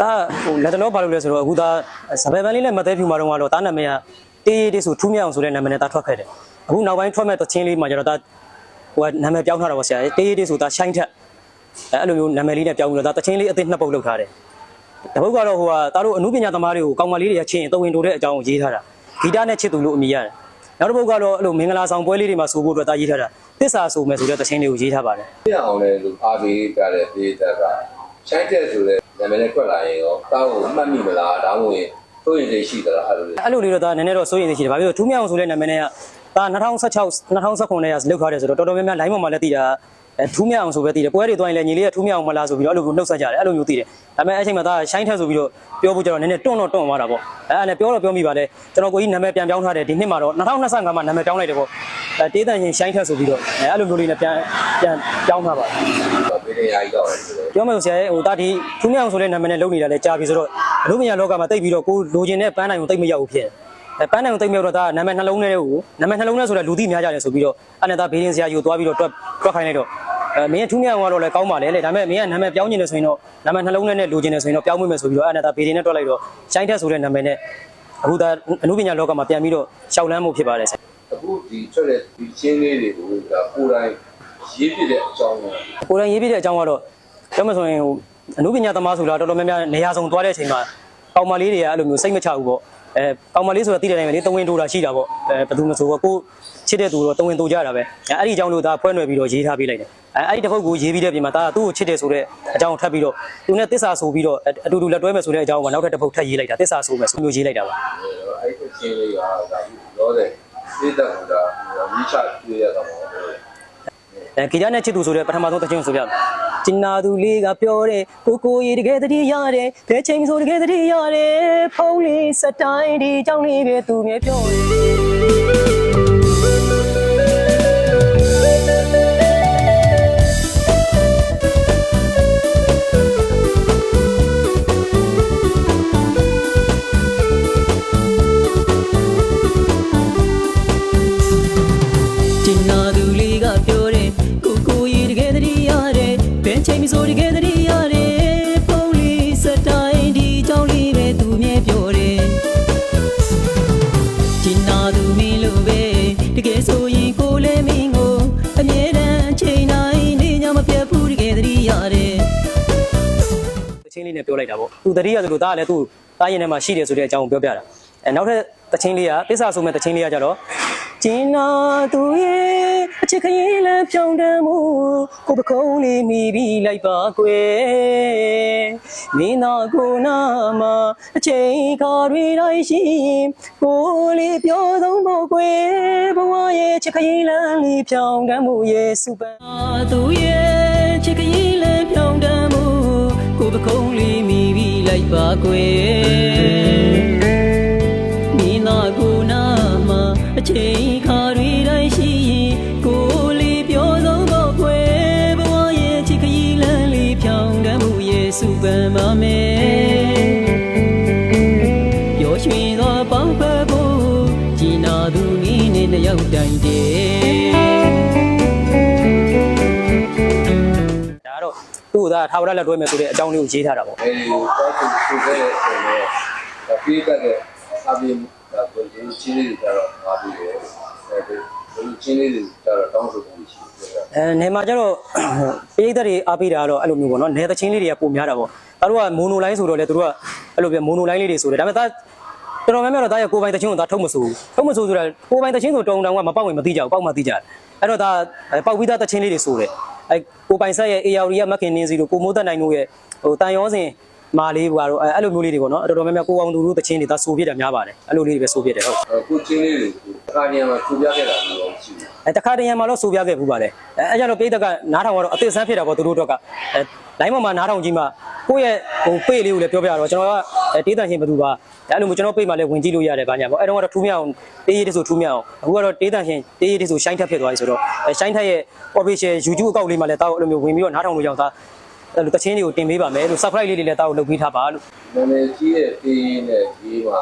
ဒါဟိုလက်တလောဘာလို့လဲဆိုတော့အခုဒါစပယ်ပန်လေးနဲ့မသေးဖြူမှာတော့ကတော့ဒါနာမည်ကတေးတေးဆိုထူးမြောင်ဆိုတဲ့နာမည်နဲ့ဒါထွက်ခဲ့တယ်အခုနောက်ပိုင်းထွက်မဲ့တချင်းလေးမှာကျတော့ဒါဟိုကနာမည်ပြောင်းထားတာပေါ့ဆရာတေးတေးဆိုဒါရှိုင်းထက်အဲအဲ့လိုမျိုးနာမည်လေးနဲ့ပြောင်းပြီးတော့ဒါတချင်းလေးအသစ်နှစ်ပုတ်လုပ်ထားတယ်တပုတ်ကတော့ဟိုကဒါတို့အမှုပညာသမားတွေကိုကောင်းမလေးတွေကချင်းရင်တဝင်တိုတဲ့အကြောင်းကိုရေးထားတာဂီတနဲ့ချစ်သူလို့အမည်ရတယ်နောက်တစ်ပုတ်ကတော့အဲ့လိုမင်္ဂလာဆောင်ပွဲလေးတွေမှာဆိုဖို့အတွက်ဒါရေးထားတာသစ္စာဆိုမယ်ဆိုတဲ့တချင်းလေးကိုရေးထားပါတယ်ပြအောင်လဲလို့အားပေးကြတဲ့ဒေသကချိုင်းတဲ့ဆိုတဲ့ နာမည်နဲ့ကွက်လာရင်ရောတောင်းကိုမှတ်မိမလားဒါမှမဟုတ်သို့ရင်လေးရှိသလားအဲ့လိုလေအဲ့လိုလေးတော့ဒါနည်းနည်းတော့စိုးရိမ်နေရှိတယ်။ဘာဖြစ်လို့ထူးမြောင်ဆိုတဲ့နာမည်နဲ့ကဒါ2016 2019နဲ့ကလောက်ထားတယ်ဆိုတော့တော်တော်များများ line ပေါ်မှာလည်းသိတာ အဲထူးမြောင်ဆိုပဲသိတယ်။ပွဲတွေတွိုင်းလဲညီလေးကထူးမြောင်မလားဆိုပြီးတော့အဲ့လိုမျိုးနှုတ်ဆက်ကြတယ်။အဲ့လိုမျိုးသိတယ်။ဒါပေမဲ့အဲ့ချိန်မှာဒါရှိုင်းထက်ဆိုပြီးတော့ပြောဖို့ကျတော့နည်းနည်းတွန့်တော့တွန့်သွားတာပေါ့။အဲ့အဲ့နဲ့ပြောတော့ပြောမိပါလေ။ကျွန်တော်ကိုကြီးနာမည်ပြန်ပြောင်းထားတယ်ဒီနှစ်မှာတော့2025မှာနာမည်ပြောင်းလိုက်တယ်ပေါ့။အဲတေးတန်ရှင်ရှိုင်းထက်ဆိုပြီးတော့အဲအဲ့လိုမျိုးလေးနဲ့ပြန်ပြန်ပြောင်းထားပါတယ်။ဘေးရရာကြီးတော့တယ်ဆိုတော့ပြောမယ်ဆိုဆရာရဲ့ဟိုတာဒီထူးမြောင်ဆိုတဲ့နာမည်နဲ့လုပ်နေတာလဲကြာပြီဆိုတော့အလို့မရလောကမှာတိတ်ပြီးတော့ကိုလိုချင်တဲ့ပန်းနိုင်ကိုတိတ်မရောက်ဘူးဖြစ်တယ်။အဲ ပန်းနိုင်ကိုတိတ်မရောက်တော့ဒါနာမည်နှလုံးထဲကိုနာမည်နှလုံးထဲဆိုတော့လူသိများကြတယ်ဆိုပြီးတော့အဲ့နဲ့ဒါဘေးရင်ဆရာကြီးကိုသွားပြီးတော့တွက်တွက်ခိုင်းလိုက်တော့အဲမင်းထူးမြောင်ကတော့လည်းကောင်းပါလေလေဒါပေမဲ့မင်းကနာမည်ပြောင်းကျင်တယ်ဆိုရင်တော့နာမည်နှလုံးထဲနဲ့လိုချင်တယ်ဆိုရင်တော့ပြောင်းမွေးမယ်ဆိုပြီးတော့အဲ့နဲ့ဒါဘေးရင်နဲ့တွက်လိုက်တော့ရှိုင်းထက်ဆိုတဲ့နာမည်နဲ့အခုဒါအလို့ပညာလောကမှာပြန်ပြီးတော့ရှောက်လန်းမှုဖြစ်ပါတယ်ဆရာအခုဒီထွက်တဲ့ဒီချင်းလေးတွေကိုဒါကိုယ်တိုင်ရေးပြတဲ့အကြောင်းကိုကိုယ်တိုင်ရေးပြတဲ့အကြောင်းကတော့ပြောမှဆိုရင်ဟိုအနုပညာသမားဆိုတာတော်တော်များများနေရာဆောင်သွားတဲ့အချိန်မှာကောင်မလေးတွေကအဲ့လိုမျိုးစိတ်မချဘူးပေါ့ အဲကောင်မလေးဆိုတာတိတဲ့တိုင်းပဲလေတဝင်းတိုးတာရှိတာပေါ့အဲဘယ်သူမဆိုပေါ့ကိုချစ်တဲ့သူတော့တဝင်းတိုးကြတာပဲအဲအဲ့ဒီအကြောင်းလို့ဒါဖွဲနွယ်ပြီးတော့ရေးထားပေးလိုက်တယ်အဲအဲ့ဒီတစ်ပုတ်ကိုရေးပြီးတဲ့ပြင်မှာဒါကသူ့ကိုချစ်တယ်ဆိုတဲ့အကြောင်းထပ်ပြီးတော့သူနဲ့တစ္ဆာဆိုပြီးတော့အတူတူလက်တွဲမယ်ဆိုတဲ့အကြောင်းကနောက်ထပ်တစ်ပုတ်ထပ်ရေးလိုက်တာတစ္ဆာဆိုမယ်ဆိုမျိုးရေးလိုက်တာပါအဲ့ဒီချင်းလေးကဒါလောတဲ့ဒေသကဒါမိချတွေ့ရတာပေါ့အဲဂီတနဲ့ချစ်သူဆိုတဲ့ပထမဆုံးသချင်းကိုဆိုပြမယ် ကျင်နာသူလေးကပြောတယ်ကိုကိုရေတကယ်တည်းရတယ်ဘယ်ချိန်ဆိုတကယ်တည်းရတယ်ဖုံးလေးစတိုင်းဒီကြောင်းလေးပဲသူမြဲပြောတယ် လေးနဲ့ပြောလိုက်တာပေါ့သူတတိယဆိုလို့ဒါကလည်းသူ့တားရင်ထဲမှာရှိတယ်ဆိုတဲ့အကြောင်းကိုပြောပြတာအဲနောက်ထပ်သချင်းလေးကတစ္ဆာဆိုမဲ့သချင်းလေးကကြတော့ကျင်နာသူရဲ့အချစ်ခရင်လည်းဖြောင်းတမ်းမှုကိုပကုံးလေးမိပြီးလိုက်ပါကွယ်မင်းသာကိုနာမှာအချိန်ခါတွေတိုင်းရှိရင်ကိုလေးပြောဆုံးဖို့ကွယ်ဘဝရဲ့ချစ်ခရင်လမ်းလေးဖြောင်းတမ်းမှုရဲ့စုပန်းအာသူရဲ့ချစ်ကလေးလည်းပြောင်းတမ်းမှုကိုပကုံးလေးမိပြီး လိုက်ပါကွယ် သူ့ကိုဒါထာဝရလက်တွဲမယ်ဆိုတဲ့အကြောင်းလေးကိုရေးထားတာပေါ့အဲဒီကိုတော့သူသူခဲ့တဲ့ဆိုတော့ဒါပြေးတတ်တဲ့အပြင်ဒါကိုချင်းလေးတွေကြတော့အားပြီးတယ်အဲဒီချင်းလေးတွေကြတော့တောင်းဆိုမှုရှိတယ်အဲနေမှာကျတော့ပရိသတ်တွေအားပေးတာကတော့အဲ့လိုမျိုးပေါ့နော်နေသချင်းလေးတွေကပုံများတာပေါ့ဒါတို့ကမိုနိုလိုင်းဆိုတော့လေတို့ကအဲ့လိုပြမိုနိုလိုင်းလေးတွေဆိုတယ်ဒါပေမဲ့ဒါတော်တော်များများတော့ဒါရကိုပိုင်သချင်းကိုဒါထုတ်မဆိုဘူးထုတ်မဆိုဆိုတာကိုပိုင်သချင်းဆိုတုံတောင်ကမပေါက်ဝင်မသိကြဘူးပေါက်မှသိကြတယ်အဲ့တော့ဒါပေါက်ပြီးသားသချင်းလေးတွေဆိုတယ် အဲကိုပိုင်ဆက်ရဲ့ AR ရဲ့မခင်နင်းစီတို့ကိုမိုးသက်နိုင်တို့ရဲ့ဟိုတန်ရောစင်မာလေးဘာတို့အဲ့လိုမျိုးလေးတွေပေါ့နော်တော်တော်များများကိုအောင်သူတို့သချင်းတွေဒါဆိုပြတာများပါတယ်အဲ့လိုလေးတွေပဲဆိုပြတယ်ဟုတ်အခုချင်းလေးတွေကိုအခါနေရာမှာထူပြခဲ့တာမျိုးရှိတယ် အဲတခါတရံမှာတော့ဆိုပြခဲ့ဘူးပါလေအဲအဲကြတော့ပိတ်သက်ကနားထောင်ကတော့အသစ်ဆန်းဖြစ်တာပေါ့သူတို့တော့ကအဲလိုင်းပေါ်မှာနားထောင်ကြည့်မှကိုယ့်ရဲ့ဟိုပေ့လေးကိုလည်းပြောပြတော့ကျွန်တော်ကအဲတေးတန်ချင်းဘယ်သူပါအဲအဲ့လိုမျိုးကျွန်တော်ပေ့မှာလည်းဝင်ကြည့်လို့ရတယ်ဗာညာပေါ့အဲတော့ကတော့ထူးမြအောင်တေးရည်တဆိုထူးမြအောင်အခုကတော့တေးတန်ချင်းတေးရည်တဆိုရှိုင်းထက်ဖြစ်သွားပြီဆိုတော့အဲရှိုင်းထက်ရဲ့ official YouTube အကောင့်လေးမှာလည်းတောက်အဲ့လိုမျိုးဝင်ပြီးတော့နားထောင်လို့ရအောင်သားအဲ့လိုတချင်းတွေကိုတင်ပေးပါမယ်လို့ surprise လေးတွေလည်းတောက်လုပ်ပေးထားပါလို့နာမည်ကြီးတဲ့တေးနဲ့ဒီမှာ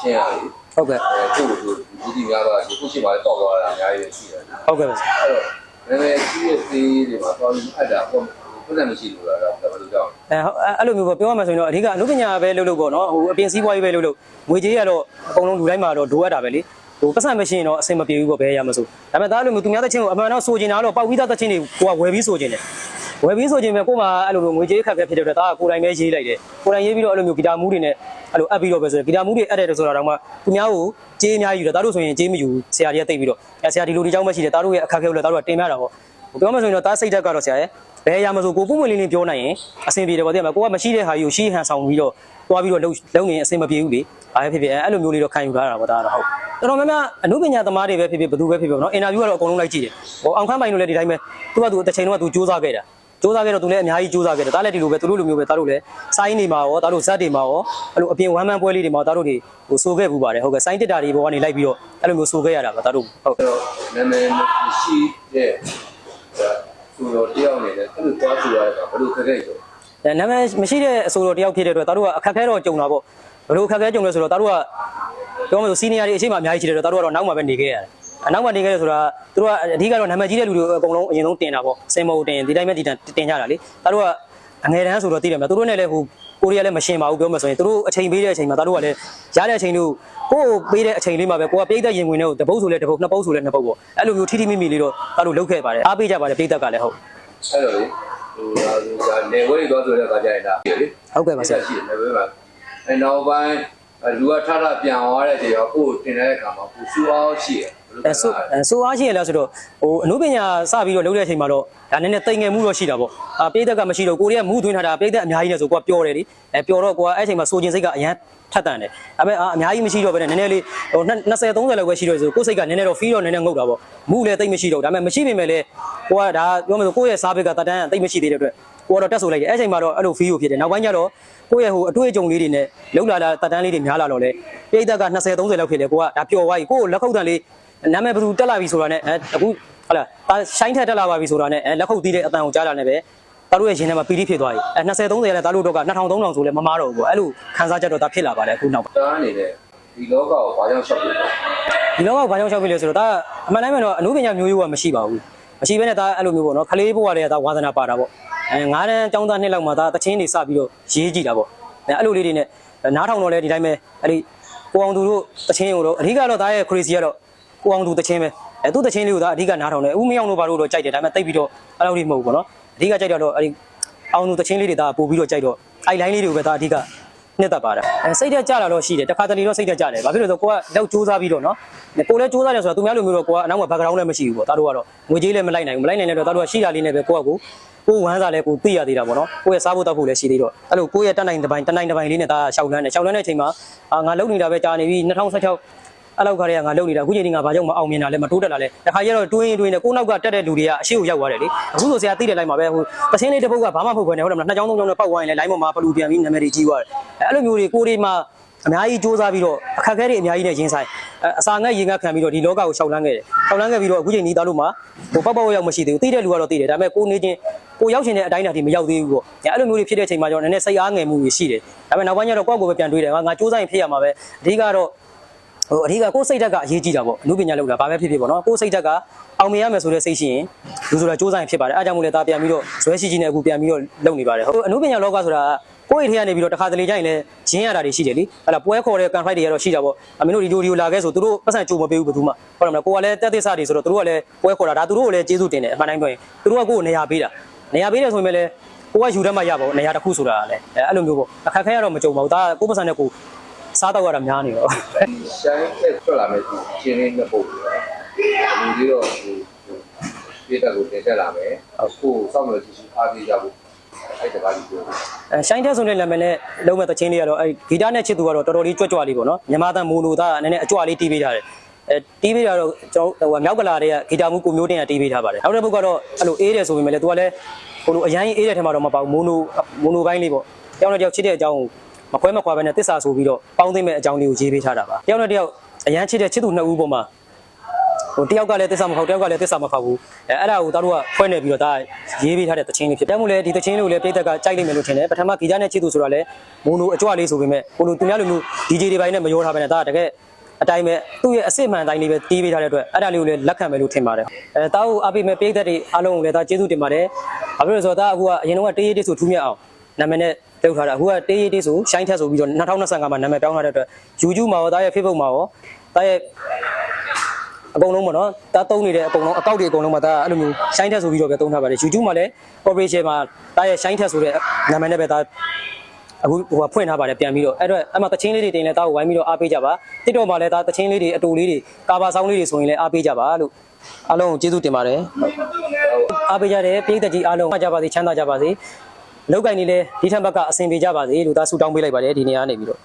ချင်းရည် ဟုတ်ကဲ့အဲသူ့ကိုဒီဒီများတော့ဒီခုရှိမှလည်းတောက်သွားတာအများကြီးရှိတယ်ဟုတ်ကဲ့ပါအဲ့တော့နာမည်ကြီးတဲ့တေးတွေမှာတော့အပ်တာပေါ့ဘယ်နဲ့မရှိလို့လားတော့ဘယ်လိုကြောင့်အဲအဲအဲ့လိုမျိုးပေါ့ပြောရမှာဆိုရင်တော့အဓိကအနုပညာပဲလုပ်လို့ပေါ့နော်ဟိုအပြင်စည်းပွားရေးပဲလုပ်လို့ငွေကြေးကတော့အကုန်လုံးလူတိုင်းမှာတော့လိုအပ်တာပဲလေဟိုပတ်စံမရှိရင်တော့အဆင်မပြေဘူးပေါ့ဘယ်ရမှာဆိုဒါပေမဲ့ဒါအဲ့လိုမျိုးသူများတဲ့ချင်းကိုအမှန်တော့ဆိုချင်တာတော့ပေါက်ပြီးသားတဲ့ချင်းတွေကိုကဝယ်ပြီးဆိုချင်တယ် ဝယ်ပြီးဆိုချင်ပဲကို့မှာအဲ့လိုမျိုးငွေကြေးခက်ခဲဖြစ်တဲ့အတွက်ဒါကကိုယ်တိုင်ပဲရေးလိုက်တယ်ကိုယ်တိုင်ရေးပြီးတော့အဲ့လိုမျိုးဂီတာမူးတွေနဲ့အဲ့လိုအပ်ပြီးတော့ပဲဆိုရင်ဂီတာမူးတွေအပ်တယ်ဆိုတာတော့မှသူများကိုကြေးအများကြီးယူတယ်ဒါတို့ဆိုရင်ကြေးမယူဆရာကြီးကတိတ်ပြီးတော့အဲဆရာဒီလိုဒီကြောင်းမရှိတယ်ဒါတို့ရဲ့အခက်အခဲကိုလည်းဒါတို့ကတင်ပြတာပေါ့ပြောမှဆိုရင်တော့ဒါစိတ်ဓာတ်ကတော့ဆရာရဲ့ဘယ်ရမှာဆိုကိုပုံမှန်လေးလေးပြောနိုင်ရင်အဆင်ပြေတယ်ပေါ့တဲ့မှာကိုကမရှိတဲ့ဟာကြီးကိုရှိဟန်ဆောင်ပြီးတော့တွားပြီးတော့လုံလုံရင်အဆင်မပြေဘူးလေအားဖြစ်ဖြစ်အဲ့လိုမျိုးလေးတော့ခံယူထားတာပေါ့ဒါကတော့ဟုတ်တော်တော်များများအမှုပညာသမားတွေပဲဖြစ်ဖြစ်ဘယ်သူပဲဖြစ်ဖြစ်ပေါ့နော်အင်တာဗျူးကတော့အကုန်လုံးလိုက်ကြည့်တယ်ဟိုအောင်ခမ်းပိုင်တို့လည်းဒီတိုင်းပဲသူကသူတစ်ချိန်တော့သူစူးစမ်းခဲ့တာ စူးစမ်းခဲ့တော့သူလည်းအများကြီးစူးစမ်းခဲ့တယ်ဒါလည်းဒီလိုပဲသူတို့လိုမျိုးပဲဒါတို့လည်းစိုင်းနေမှာရောဒါတို့ဇက်တွေမှာရောအဲ့လိုအပြင်ဝမ်းမန်းပွဲလေးတွေမှာဒါတို့တွေဟိုဆိုခဲ့ပူပါတယ်ဟုတ်ကဲ့စိုင်းတစ်တာတွေဘောကနေလိုက်ပြီးတော့အဲ့လိုမျိုးဆိုခဲ့ရတာပါဒါတို့ဟုတ်တော့နာမည်မရှိတဲ့သူတော်တယောက်နေတယ်အဲ့လိုသွားဆိုရတာဘယ်လိုခက်ခဲကြောအဲနာမည်မရှိတဲ့အဆိုတော်တယောက်ဖြစ်တဲ့အတွက်တို့ကအခက်အခဲတော့ကြုံတာပေါ့ဘယ်လိုအခက်အခဲကြုံလဲဆိုတော့တို့ကပြောမှဆိုစီနီယာတွေအရှိမအများကြီးရှိတယ်တော့တို့ကတော့နောက်မှပဲနေခဲ့ရတယ် အနောက်မှနေခဲ့ရဆိုတာတို့ကအဓိကတော့နာမည်ကြီးတဲ့လူတွေအကုန်လုံးအရင်ဆုံးတင်တာပေါ့စင်မောတင်ဒီတိုင်းပဲဒီတန်တင်ကြတာလေတို့ကအငယ်တန်းဆိုတော့သိတယ်မလားတို့နဲ့လည်းဟိုကိုရီးယားလည်းမရှင်ပါဘူးပြောမှဆိုရင်တို့အချိန်ပေးတဲ့အချိန်မှာတို့ကလည်းရတဲ့အချိန်တို့ကိုယ်ပေးတဲ့အချိန်လေးမှာပဲကိုကပြိသက်ရင်ဝင်တွေကိုတပုတ်ဆိုလဲတပုတ်နှစ်ပုတ်ဆိုလဲနှစ်ပုတ်ပေါ့အဲ့လိုမျိုးထိထိမိမိလေးတော့တို့လုတ်ခဲ့ပါတယ်အားပေးကြပါတယ်ပြိသက်ကလည်းဟုတ်အဲ့တော့လေဟိုဒါနေဝဲတွေသွားဆိုတဲ့ခါကျရင်ဒါလေဟုတ်ကဲ့ပါဆရာရှိတယ်နေဝဲမှာအဲနောက်ပိုင်းလူကထထပြန်သွားတဲ့တရားကိုတင်တဲ့အခါမှာကိုစူအောင်ရှိတယ် အဲဆိုအဲဆိုအားရှိရလားဆိုတော့ဟိုအနုပညာစပြီးတော့လုပ်တဲ့အချိန်မှာတော့ဒါနည်းနည်းတိမ်ငယ်မှုတော့ရှိတာပေါ့အာပိတ်သက်ကမရှိတော့ကိုရီးယားမူးသွင်းထားတာပိတ်သက်အများကြီးနဲ့ဆိုကိုကပျော်တယ်လေအဲပျော်တော့ကိုကအဲ့အချိန်မှာစိုးကျင်စိတ်ကအရန်ထက်တန်တယ်ဒါပေမဲ့အာအများကြီးမရှိတော့ဘဲနဲ့နည်းနည်းလေးဟို20 30လောက်ပဲရှိတော့ဆိုကိုယ်စိတ်ကနည်းနည်းတော့ဖီးတော့နည်းနည်းငုတ်တာပေါ့မူးလည်းတိတ်မရှိတော့ဒါပေမဲ့မရှိပေမဲ့လည်းကိုကဒါပြောမလို့ကိုယ့်ရဲ့စားဘက်ကတတန်းတိတ်မရှိသေးတဲ့အတွက်ကိုကတော့တက်ဆိုလိုက်တယ်အဲ့အချိန်မှာတော့အဲ့လိုဖီးကိုဖြစ်တယ်နောက်ပိုင်းကျတော့ကိုယ့်ရဲ့ဟိုအတွေ့အကြုံလေးတွေနဲ့လုံလာတာတတန်းလေးတွေများလာတော့လေပိတ်သက်က20 30လောက်ဖြစ်တယ်ကိုကဒါပျော်သွားပြီကိုကိုလက်ခုပ်တန်လေး နာမည်ဘယ်သူတက်လာပြီဆိုတာနဲ့အဲအခုဟုတ်လားဒါရှိုင်းထက်တက်လာပါပြီဆိုတာနဲ့အဲလက်ခုပ်တီးတဲ့အတန်ကိုကြားလာနေပဲတာတို့ရဲ့ရင်ထဲမှာပီတိဖြစ်သွားပြီအဲ20 30လည်းတာတို့တော့က2000 3000ဆိုလည်းမမားတော့ဘူးပေါ့အဲ့လိုခံစားချက်တော့ဒါဖြစ်လာပါတယ်အခုနောက်တားနေတဲ့ဒီလောကကိုဘာကြောင့်ရှောက်လို့လဲဒီလောကဘာကြောင့်ရှောက်ပြီလဲဆိုတော့ဒါအမှန်တိုင်းမှာတော့အနုပညာမျိုးရိုးကမရှိပါဘူးမရှိဘဲနဲ့ဒါအဲ့လိုမျိုးပေါ့နော်ခလေးဘဝတွေကဒါဝါသနာပါတာပေါ့အဲ9တန်းចောင်းသားနှစ်လောက်မှာဒါတချင်းတွေစပြီးတော့ရေးကြည့်တာပေါ့အဲအဲ့လိုလေးတွေနဲ့နားထောင်တော့လဲဒီတိုင်းပဲအဲ့ဒီကိုအောင်သူတို့တချင်းကိုတော့အဓိကတော့ဒါရဲ့ crazy ကတော့ ကိုအောင်သူတချင်းပဲအဲသူ့တချင်းလေးကိုဒါအဓိကနားထောင်တယ်ဥမယောင်တို့ဘာလို့တော့ကြိုက်တယ်ဒါပေမဲ့တိတ်ပြီးတော့အဲ့လိုလေးမဟုတ်ဘူးပေါ့နော်အဓိကကြိုက်တော့အဲ့ဒီအောင်သူတချင်းလေးတွေဒါပို့ပြီးတော့ကြိုက်တော့အဲ့ line လေးတွေကိုပဲဒါအဓိကနှစ်သက်ပါတယ်အဲစိတ်တက်ကြတာတော့ရှိတယ်တခါတလေတော့စိတ်တက်ကြတယ်ဘာဖြစ်လို့လဲဆိုတော့ကိုကလောက်စူးစမ်းပြီးတော့နော်ကိုလည်းစူးစမ်းတယ်ဆိုတော့သူများလိုမျိုးတော့ကိုကအနောက်မှာ background လည်းမရှိဘူးပေါ့ဒါတို့ကတော့ငွေကြေးလည်းမလိုက်နိုင်ဘူးမလိုက်နိုင်တဲ့တော့ဒါတို့ကရှိတာလေးနဲ့ပဲကိုကကိုကိုဝမ်းစာလည်းကိုသိရသေးတာပေါ့နော်ကိုရဲ့စားဖို့တောက်ဖို့လည်းရှိသေးတော့အဲ့လိုကိုရဲ့တက်နိုင်တစ်ပိုင်းတက်နိုင်တစ်ပိုင်းလေးနဲ့ဒါရှောက်လန်းတယ်ရှောက်လန်းတဲ့အချိန်မှာအာငါလုံနေတာပဲကြာနေပြီ2016 အဲ့လောက်ခါတည်းကငါလုံနေတာအခုချိန်ဒီငါဘာကြောင့်မအောင်မြင်တာလဲမတိုးတက်တာလဲတခါကျတော့တွင်းရင်တွင်းနေကိုနောက်ကတက်တဲ့လူတွေကအရှိကိုရောက်သွားတယ်လေအခုဆိုဆရာသိတဲ့လိုက်မှာပဲဟိုတချင်းလေးတစ်ပုတ်ကဘာမှမဟုတ်ဘဲနဲ့ဟုတ်တယ်မလားနှစ်ချောင်းသုံးချောင်းနဲ့ပောက်သွားရင်လည်း line ပေါ်မှာဘလူပြန်ပြီးနာမည်တွေကြီးသွားတယ်အဲ့လိုမျိုးတွေကိုတွေမှာအများကြီးစူးစမ်းပြီးတော့အခက်အခဲတွေအများကြီးနဲ့ရင်းဆိုင်အစာငတ်ရင်ငတ်ခံပြီးတော့ဒီလောကကိုရှောက်လန်းခဲ့တယ်ရှောက်လန်းခဲ့ပြီးတော့အခုချိန်นี้သားလို့မှာဟိုပောက်ပောက်ရောက်မရှိသေးဘူးသိတဲ့လူကတော့သိတယ်ဒါပေမဲ့ကိုနေချင်းကိုရောက်ရှင်တဲ့အတိုင်းအတာဒီမရောက်သေးဘူးပေါ့အဲ့လိုမျိုးတွေဖြစ်တဲ့အချိန်မှာကျတော့နည်းနည်းစိတ်အားငယ်မှုတွေရှိတယ်ဒါပေမဲ့နောက်ပိုင်းကျတော့ကိုယ့်ကိုယ်ပဲပြန်တွေးတယ်ငါငါစူးစမ်းရင်ဖြစ်ရမှာပဲအဓိကတော့ ဟိုအဓိကကိုယ်စိတ်ဓာတ်ကအရေးကြီးတာပေါ့အမှုပညာလောက်တာဘာပဲဖြစ်ဖြစ်ပေါ့နော်ကိုယ်စိတ်ဓာတ်ကအောင်မြင်ရမယ်ဆိုတဲ့စိတ်ရှိရင်လူဆိုတာစူးစမ်းရင်ဖြစ်ပါတယ်အဲအကြောင်းမို့လဲဒါပြန်ပြီးတော့ဇွဲရှိရှိနဲ့အခုပြန်ပြီးတော့လုပ်နေပါတယ်ဟိုအမှုပညာလောကဆိုတာကိုယ့်အိမ်ထဲကနေပြီးတော့တစ်ခါတလေကျရင်လည်းဂျင်းရတာတွေရှိတယ်လीဟဲ့လားပွဲခေါ်တဲ့ conflict တွေကတော့ရှိတာပေါ့အမင်းတို့ဒီလိုဒီလိုလာခဲ့ဆိုသူတို့ပတ်စံကြိုမပေးဘူးဘယ်သူမှဟုတ်တယ်မလားကိုကလည်းတက်သစ္စာတွေဆိုတော့သူတို့ကလည်းပွဲခေါ်တာဒါသူတို့ကိုလည်းကျေးဇူးတင်တယ်အမှန်တိုင်းပြောရင်သူတို့ကကိုယ်ကိုနေရာပေးတာနေရာပေးတယ်ဆိုရင်လည်းကိုကယူတတ်မှရပါဘူးနေရာတစ်ခုဆိုတာလည်းအဲအဲ့လိုမျိုးပေါ့အခက်ခဲရတော့မကြုံပါဘူးဒါကကိုယ်ပတ်စံနဲ့ကို စားတော့ရတာများနေတော့ရှိုင်းတက်ထွက်လာမယ်ဒီချင်းလေးနှစ်ပုတ်ပြီးတော့လူကြီးတော့ဟိုပြေးတက်ကိုတင်တက်လာမယ်အခုစောင့်လို့ကြည့်ရှိအားပေးကြဖို့အဲ့တကားကြီးပြောအဲရှိုင်းတက်ဆိုတဲ့နာမည်နဲ့လုံးမဲ့တချင်းလေးကတော့အဲဂီတနဲ့ချစ်သူကတော့တော်တော်လေးကြွကြွလေးပေါ့နော်မြန်မာတန်မိုနိုသားကနည်းနည်းအကြွလေးတီးပေးထားတယ်အဲတီးပေးတာတော့ကျွန်တော်ဟိုမြောက်ကလာတွေကဂီတာမူကိုမျိုးတင်ကတီးပေးထားပါတယ်နောက်တစ်ပုတ်ကတော့အဲ့လိုအေးတယ်ဆိုပေမဲ့လည်းသူကလည်းဟိုလိုအရန်အေးတဲ့ထဲမှာတော့မပေါ့မိုနိုမိုနိုဘိုင်းလေးပေါ့တယောက်နဲ့တယောက်ချစ်တဲ့အကြောင်းကို မခွဲမခွာပဲနဲ့တစ္ဆာဆိုပြီးတော့ပေါင်းသိမ့်မဲ့အကြောင်းလေးကိုရေးပေးထားတာပါတယောက်နဲ့တယောက်အရန်ချစ်တဲ့ချစ်သူနှစ်ဦးပေါ်မှာဟိုတယောက်ကလည်းတစ္ဆာမဖောက်တယောက်ကလည်းတစ္ဆာမဖောက်ဘူးအဲအဲ့ဒါကိုတို့ကဖွဲ့နေပြီးတော့ဒါရေးပေးထားတဲ့တချင်းလေးဖြစ်တယ်မို့လဲဒီတချင်းလေးကိုလည်းပြည်သက်ကကြိုက်လိမ့်မယ်လို့ထင်တယ်ပထမဂီတနဲ့ချစ်သူဆိုတာလည်းမိုနိုအကြွလေးဆိုပေမဲ့ကိုလိုသူများလိုမျိုး DJ တွေပိုင်းနဲ့မရောထားပဲနဲ့ဒါကတကယ်အတိုင်းပဲသူ့ရဲ့အစစ်မှန်အတိုင်းလေးပဲတီးပေးထားတဲ့အတွက်အဲ့ဒါလေးကိုလည်းလက်ခံမယ်လို့ထင်ပါတယ်အဲတားကိုအပိမဲ့ပြည်သက်တွေအားလုံးကိုလည်းဒါကျေးဇူးတင်ပါတယ်ဘာဖြစ်လို့လဲဆိုတော့ဒါအခုကအရင်တော့တေးရေးတေးဆိုထူးမြတ်အောင် နာမည်နဲ့တုတ်ထားတာအခုကတေးရေးတေးဆိုရှိုင်းထက်ဆိုပြီးတော့2025မှာနာမည်ပြောင်းထားတဲ့အတွက် YouTube မှာရောတားရဲ့ Facebook မှာရောတားရဲ့အကုန်လုံးပေါ့နော်တားသုံးနေတဲ့အကုန်လုံးအကောက်တွေအကုန်လုံးမှာတားအဲ့လိုမျိုးရှိုင်းထက်ဆိုပြီးတော့ပဲသုံးထားပါတယ် YouTube မှာလည်း corporation မှာတားရဲ့ရှိုင်းထက်ဆိုတဲ့နာမည်နဲ့ပဲတားအခုဟိုကဖွင့်ထားပါတယ်ပြန်ပြီးတော့အဲ့တော့အမှတချင်းလေးတွေတင်လဲတားကိုဝိုင်းပြီးတော့အားပေးကြပါ TikTok မှာလည်းတားတချင်းလေးတွေအတူလေးတွေကာဘာဆောင်းလေးတွေဆိုရင်လည်းအားပေးကြပါလို့အားလုံးကိုကျေးဇူးတင်ပါတယ်အားပေးကြတဲ့ပြည်သက်ကြီးအားလုံးကြပါစေချမ်းသာကြပါစေ လောက်ကင်နေလဲဒီထက်ဘက်ကအဆင်ပြေကြပါစေလို့ဒါဆုတောင်းပေးလိုက်ပါတယ်ဒီနေရာကနေပြီးတော့